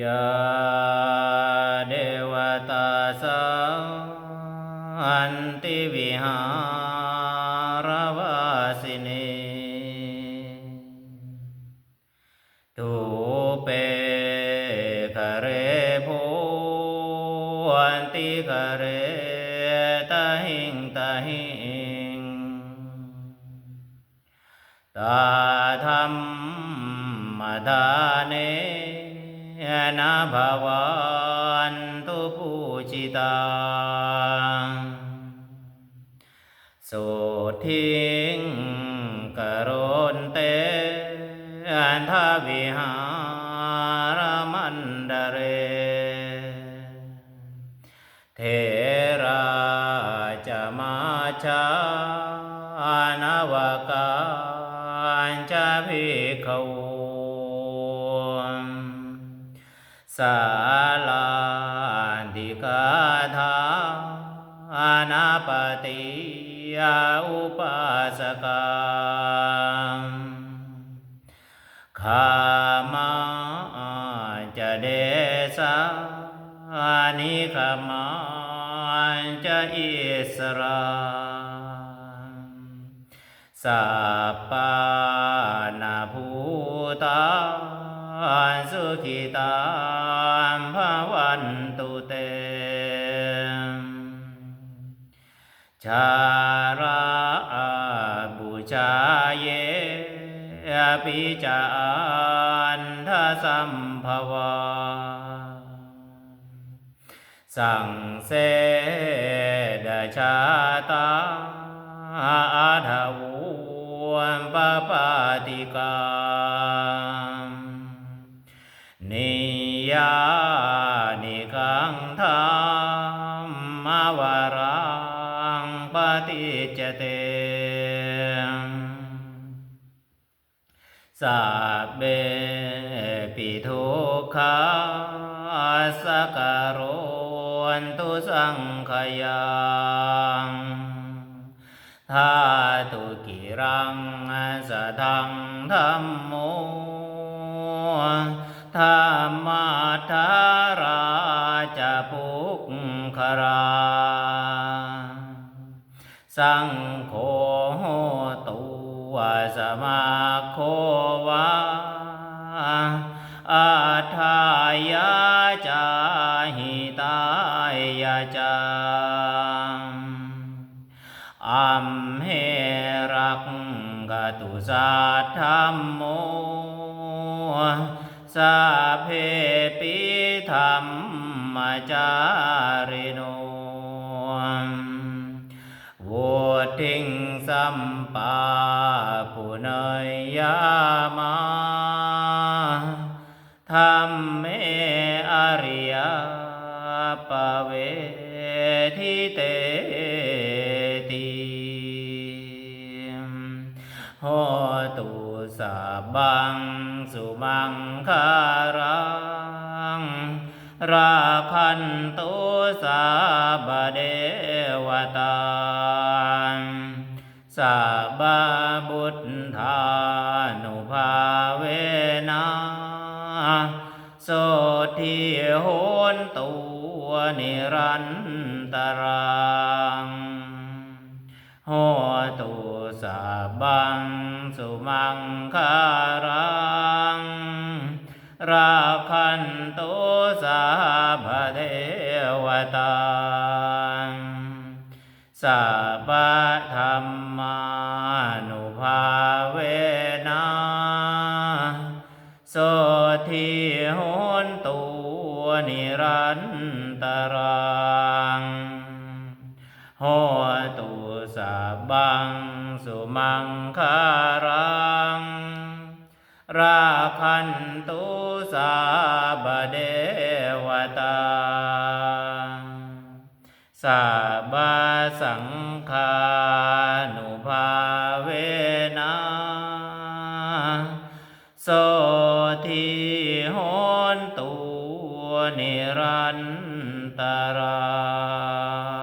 ยาเดวตาสันติวิหารวาสินีตุเปคะเรโพวันติคะเรตะหิงตะหิงตาธรรมดาเน นะภวันตุปูจิตาสุทิงกโรนเตอันทวิหารมันดเร เทราจะมาชานาวกา สาลาดิกาธาอนาปติยาอุปาสกาขามาจะเดสานิขมาจะอิสราสัปปานาภูตา สุขิตาภวันตุเตชาราบูชาเยปิจาอันทสัมภวาสังเสดชาตา ยานิกังธรรมวารังปฏิจเตสัพเบปิทุกขาสการโรนตุสังขยังทาตุกิรังสะทังธรรมโม ธรรมาทาราจะปุกขรา สังโฆตัวสมาโควาอาทายาจาหิตายาจาอัมเหรักกตุสัทธรรมโม สาเพปิธรรมจาริโนโวทิงสัมปาปุเนยยามาธรรมเมอริยปเวทิเตติโหตุ สาบังสุมังคารัง ราคันตุสาบเดวตาสาบาบุตธานุภาเวนะโสทิโหนตัวนิรันตรังโหตุสาบัง สุมังคารัง ราคันตุสาภเทวตาสัพพธรรมานุภาเวนะโสทิโหนตัวนิรันตรังโหตุสาบังสุมังคา ตุสาบเดวตาสาบาสังคานุภาเวนะโสทิโหนตัวนิรันตรา